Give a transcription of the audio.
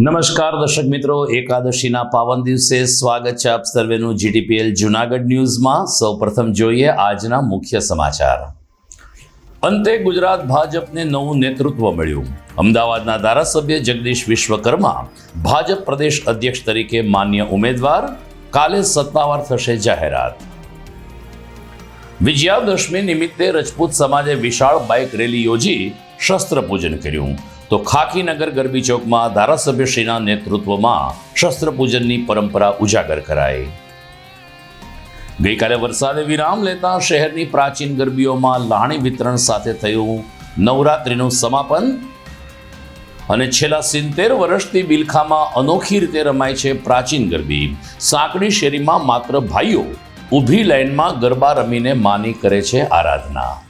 નમસ્કાર દર્શક મિત્રો, એકાદશીના પાવન દિવસે સ્વાગત છે આપ સર્વેનું જીટીપીએલ જુનાગઢ ન્યૂઝમાં. સૌપ્રથમ જોઈએ આજના મુખ્ય સમાચાર. અંતે ગુજરાત ભાજપને નવું નેતૃત્વ મળ્યું. અમદાવાદના ધારાસભ્ય જગદીશ વિશ્વકર્મા ભાજપ પ્રદેશ અધ્યક્ષ તરીકે માન્ય ઉમેદવાર, કાલે સત્તાવાર થશે જાહેરાત. વિજયાદશમી નિમિત્તે રજપૂત સમાજે વિશાળ બાઇક રેલી યોજી શસ્ત્ર પૂજન કર્યું. તો ખાખીનગર ગરબી ચોકમાં ધારાસભ્યશ્રીના નેતૃત્વમાં શસ્ત્ર પૂજનની પરંપરા ઉજાગર કરાઈ. ગઈકાલે વરસાદે વિરામ લેતા શહેરની પ્રાચીન ગરબીઓમાં લાણી વિતરણ સાથે થયું નવરાત્રિનું સમાપન. અને છેલ્લા સિત્તેર વર્ષથી બિલખામાં અનોખી રીતે રમાય છે પ્રાચીન ગરબી. સાંકડી શેરીમાં માત્ર ભાઈઓ ઊભી લાઇનમાં ગરબા રમીને માની કરે છે આરાધના.